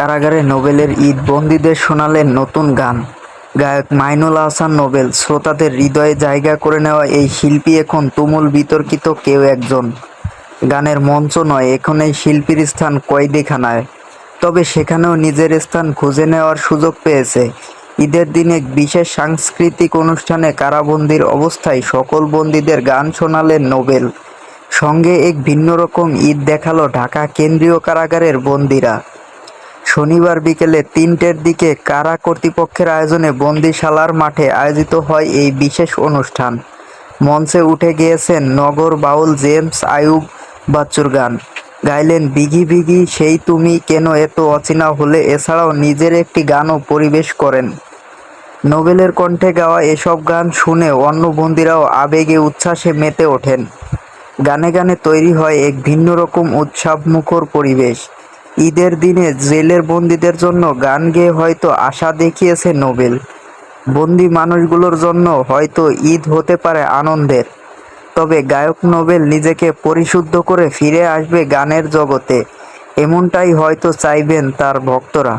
কারাগারে নোবেলের ঈদ বন্দীদের শোনালেন নতুন গান। গায়ক মাইনুল আহসান নোবেল শ্রোতাদের হৃদয়ে জায়গা করে নেওয়া এই শিল্পী এখন তুমুল বিতর্কিত কেউ একজন। গানের মঞ্চ নয়, এখন এই শিল্পীর স্থান কয়েদিখানায়। তবে সেখানেও নিজের স্থান খুঁজে নেওয়ার সুযোগ পেয়েছে। ঈদের দিনে বিশেষ সাংস্কৃতিক অনুষ্ঠানে কারাবন্দির অবস্থায় সকল বন্দীদের গান শোনালেন নোবেল। সঙ্গে এক ভিন্ন রকম ঈদ দেখাল ঢাকা কেন্দ্রীয় কারাগারের বন্দীরা। শনিবার বিকেলে তিনটের দিকে কারা কর্তৃপক্ষের আয়োজনে বন্দিশালার মাঠে আয়োজিত হয় এই বিশেষ অনুষ্ঠান। মঞ্চে উঠে গিয়েছেন নগর বাউল জেমস আয়ুব বাচ্চুর গান। গাইলেন বিঘি বিঘি সেই তুমি কেন এত অচেনা হলে? এছাড়াও নিজের একটি গানও পরিবেশ করেন। নোবেলের কণ্ঠে গাওয়া এসব গান শুনে অন্য বন্দিরাও আবেগে উচ্ছ্বাসে মেতে ওঠেন। গানে গানে তৈরি হয় এক ভিন্ন রকম উৎসবমুখর পরিবেশ। ঈদের দিনে জেলের বন্দীদের জন্য গান গেয়ে হয়তো আশা দেখিয়েছে নোবেল। বন্দি মানুষগুলোর জন্য হয়তো ঈদ হতে পারে আনন্দের। তবে গায়ক নোবেল নিজেকে পরিশুদ্ধ করে ফিরে আসবে গানের জগতে। এমনটাই হয়তো চাইবেন তার ভক্তরা।